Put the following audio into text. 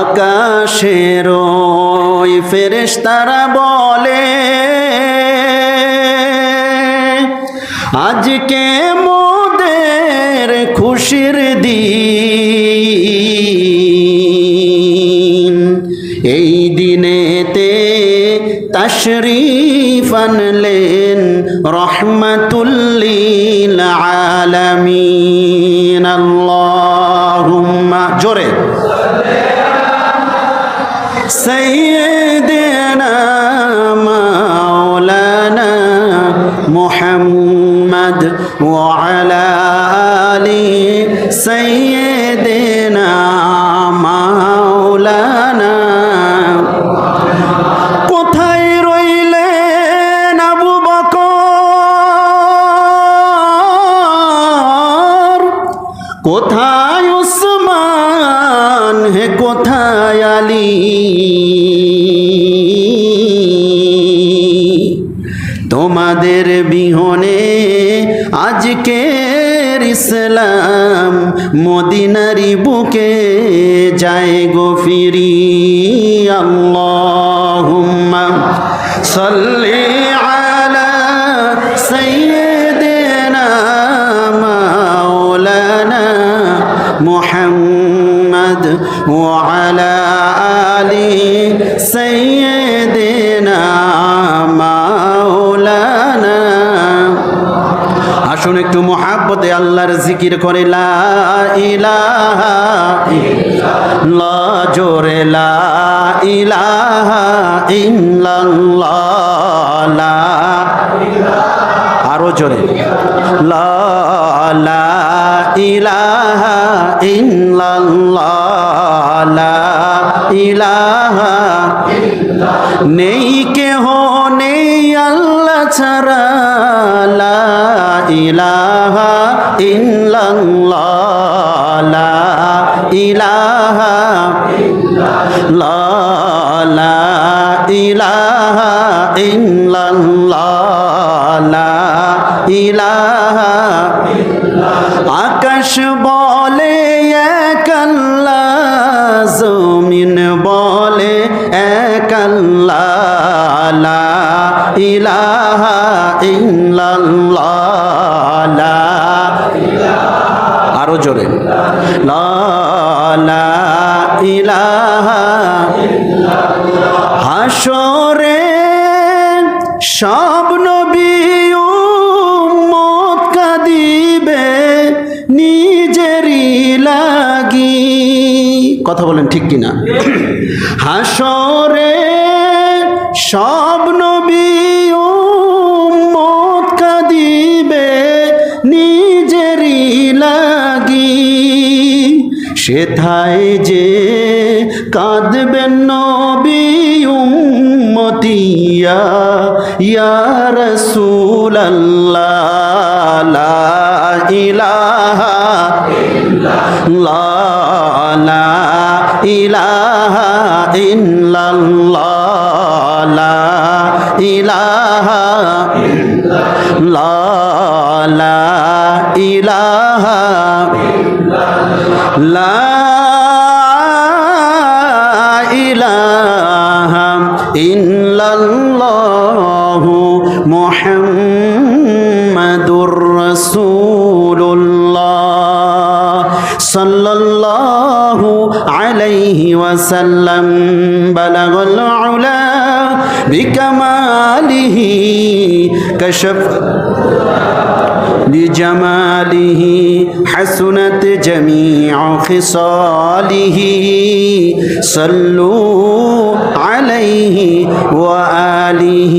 আকাশের ওই ফেরেশতারা বলে, আজকে মোদের খুশির দিন। এই দিনেতে তশরিফ আনলেন রহমতুল্লিল আলামিন। আল্লাহুম্মা জোরে। سيدنا কোথায় উসমান হে কোথায় আলী? তোমাদের বিহনে আজকের ইসলাম মদিনারি বুকে যায় গো ফিরি। আল্লাহুম্মা সাল্লি আলা আলি সাইয়্যিদিনা মাওলানা আসুন একটু মহাব্বতে আল্লাহর জিকির করে, লা ইলাহা ইল্লাল্লাহ। জোরে, লা ইলাহা ইল্লাল্লাহ। লা আরও জোরে। লা লা ইলাহা ইল্লাল্লাহ। ইলাহা নেই, কেহ নেই আল্লাহ ছাড়া। ইলাহা ইল্লাল্লাহ ইলাহা লা ইলাহা ইল্লাল্লাহ ইলাহা। আকাশ বলে ইলাহা ইল্লাল্লাহ আরও জোরে। লা ইলাহা হাসরে সব নবী উম্মত কাঁদিবে, নিজেরই লাগি। কথা বলেন ঠিক কিনা? হাসরে সব নবী উম্মত কাঁদিবে নিজেরই লাগি। সেথায় যে কাঁদবেন নবী উম্মতিয়া ইয়া রাসূলাল্লাহ, লা ইলাহা ইল্লাল্লাহ, লা ইলাহা ইল্লাল্লাহ লা ইলাহা লা ইলাহা ইল্লাল্লাহু মুহাম্মাদুর রাসূলুল্লাহ সাল্লাল্লাহু আলাইহি ওয়াসাল্লাম বালাগাল উলা বিকামালিহি كشف لجماله حسنت جميع خصاله. صلوا عليه وآله.